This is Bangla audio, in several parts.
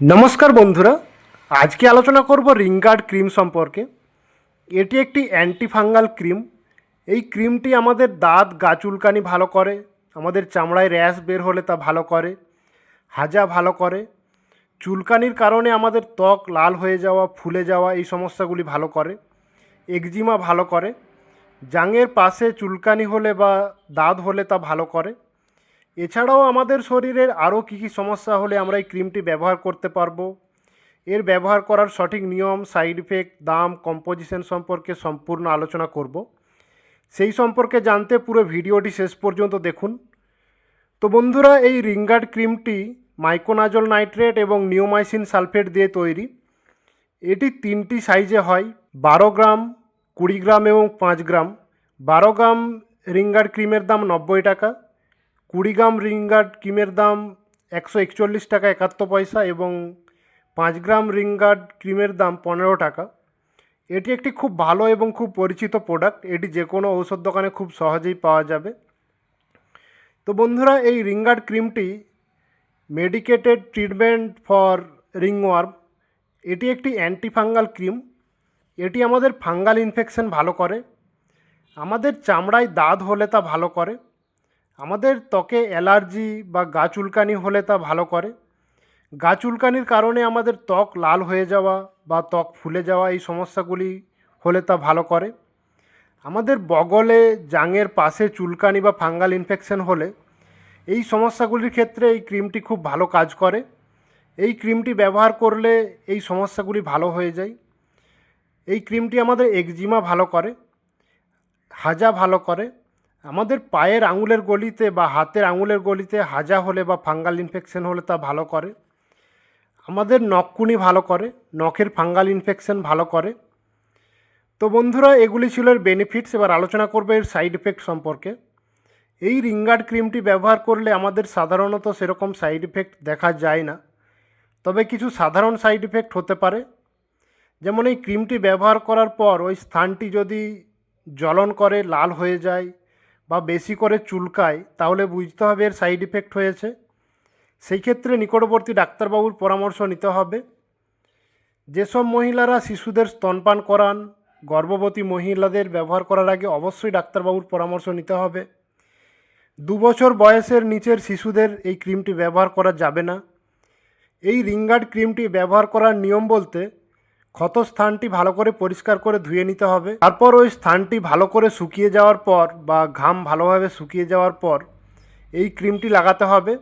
নমস্কার বন্ধুরা, আজকে আলোচনা করব রিংগার্ড ক্রিম সম্পর্কে। এটি একটি অ্যান্টি ফাঙ্গাল ক্রিম। এই ক্রিমটি আমাদের দাঁত, গা চুলকানি ভালো করে, আমাদের চামড়ায় র্যাশ বের হলে তা ভালো করে, হাজা ভালো করে, চুলকানির কারণে আমাদের ত্বক লাল হয়ে যাওয়া, ফুলে যাওয়া, এই সমস্যাগুলি ভালো করে, একজিমা ভালো করে, জাঙের পাশে চুলকানি হলে বা দাঁত হলে তা ভালো করে এছাড়াও আমাদের শরীরের আরও কী কী সমস্যা হলে আমরা এই ক্রিমটি ব্যবহার করতে পারব? এর ব্যবহার করার সঠিক নিয়ম, সাইড ইফেক্ট, দাম, কম্পোজিশন সম্পর্কে সম্পূর্ণ আলোচনা করব। সেই সম্পর্কে জানতে পুরো ভিডিওটি শেষ পর্যন্ত দেখুন। তো বন্ধুরা, এই রিঙ্গার্ড ক্রিমটি মাইকোনাজল নাইট্রেট এবং নিওমাইসিন সালফেট দিয়ে তৈরি। এটি তিনটি সাইজে হয়, বারো গ্রাম, কুড়ি গ্রাম এবং পাঁচ গ্রাম। বারো গ্রাম রিঙ্গার্ড ক্রিমের দাম নব্বই টাকা। কুড়ি গ্রাম রিঙ্গার্ড ক্রিমের দাম একশো একচল্লিশ টাকা একাত্তর পয়সা এবং পাঁচ গ্রাম রিঙ্গার্ড ক্রিমের দাম পনেরো টাকা। এটি একটি খুব ভালো এবং খুব পরিচিত প্রোডাক্ট। এটি যে কোনো ঔষধ দোকানে খুব সহজেই পাওয়া যাবে। তো বন্ধুরা, এই রিঙ্গার্ড ক্রিমটি মেডিকেটেড ট্রিটমেন্ট ফর রিংওয়ার্ম। এটি একটি অ্যান্টিফাঙ্গাল ক্রিম। এটি আমাদের ফাঙ্গাল ইনফেকশন ভালো করে। আমাদের চামড়ায় দাঁত হলে তা ভালো করে। আমাদের ত্বকে অ্যালার্জি বা গা চুলকানি হলে তা ভালো করে। গা চুলকানির কারণে আমাদের ত্বক লাল হয়ে যাওয়া বা ত্বক ফুলে যাওয়া এই সমস্যাগুলি হলে তা ভালো করে। আমাদের বগলে, জাঙের পাশে চুলকানি বা ফাঙ্গাল ইনফেকশন হলে এই সমস্যাগুলির ক্ষেত্রে এই ক্রিমটি খুব ভালো কাজ করে। এই ক্রিমটি ব্যবহার করলে এই সমস্যাগুলি ভালো হয়ে যায়। এই ক্রিমটি আমাদের একজিমা ভালো করে, হাজা ভালো করে আমাদের পায়ের আঙুলের গলিতে বা হাতের আঙুলের গলিতে হাজা হলে বা ফাঙ্গাল ইনফেকশন হলে তা ভালো করে। আমাদের নখকুনি ভালো করে, নখের ফাঙ্গাল ইনফেকশন ভালো করে। তো বন্ধুরা, এগুলি ছিল এর বেনিফিটস এবার আলোচনা করবে এর সাইড এফেক্ট সম্পর্কে। এই রিঙ্গার্ড ক্রিমটি ব্যবহার করলে আমাদের সাধারণত সেরকম সাইড এফেক্ট দেখা যায় না। তবে কিছু সাধারণ সাইড এফেক্ট হতে পারে। যেমন এই ক্রিমটি ব্যবহার করার পর ওই স্থানটি যদি জ্বলন করে, লাল হয়ে যায় বা বেশি করে চুলকায়, তাহলে বুঝতে হবে এর সাইড ইফেক্ট হয়েছে। সেই ক্ষেত্রে নিকটবর্তী ডাক্তারবাবুর পরামর্শ নিতে হবে। যেসব মহিলারা শিশুদের স্তনপান করান, গর্ভবতী মহিলাদের ব্যবহার করার আগে অবশ্যই ডাক্তারবাবুর পরামর্শ নিতে হবে। দু বছর বয়সের নিচের শিশুদের এই ক্রিমটি ব্যবহার করা যাবে না। এই রিঙ্গার্ড ক্রিমটি ব্যবহার করার নিয়ম বলতে ক্ষত স্থানটি ভালো করে পরিষ্কার করে ধুয়ে নিতে হবে। তারপর ওই স্থানটি ভালো করে শুকিয়ে যাওয়ার পর বা ঘাম ভালোভাবে শুকিয়ে যাওয়ার পর এই ক্রিমটি লাগাতে হবে।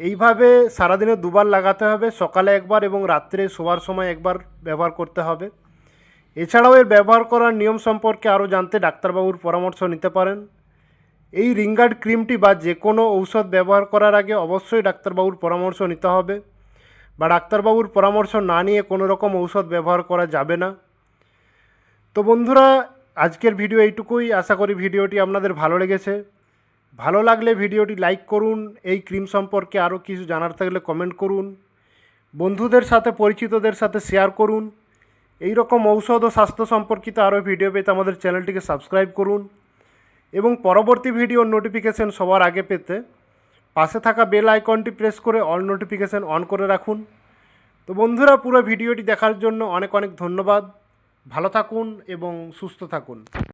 এইভাবে সারাদিনে দুবার লাগাতে হবে, সকালে একবার এবং রাত্রে শোবার সময় একবার ব্যবহার করতে হবে। এছাড়াও এর ব্যবহার করার নিয়ম সম্পর্কে আরও জানতে ডাক্তারবাবুর পরামর্শ নিতে পারেন। এই রিঙ্গার্ড ক্রিমটি বা যে কোনো ঔষধ ব্যবহার করার আগে অবশ্যই ডাক্তারবাবুর পরামর্শ নিতে হবে। বা ডাক্তারবাবুর পরামর্শ না নিয়ে কোনো রকম ঔষধ ব্যবহার করা যাবে না। তো বন্ধুরা, আজকের ভিডিও এইটুকুই। আশা করি ভিডিওটি আপনাদের ভালো লেগেছে। ভালো লাগলে ভিডিওটি লাইক করুন, এই ক্রিম সম্পর্কে আরও কিছু জানার থাকলে কমেন্ট করুন। বন্ধুদের সাথে, পরিচিতদের সাথে শেয়ার করুন। এই রকম ঔষধ ও স্বাস্থ্য সম্পর্কিত আরও ভিডিও পেতে আমাদের চ্যানেলটিকে সাবস্ক্রাইব করুন। এবং পরবর্তী ভিডিওর নোটিফিকেশন সবার আগে পেতে পাশে থাকা বেল আইকনটি প্রেস করে অল নোটিফিকেশান অন করে রাখুন। তো বন্ধুরা, পুরো ভিডিওটি দেখার জন্য অনেক অনেক ধন্যবাদ। ভালো থাকুন এবং সুস্থ থাকুন।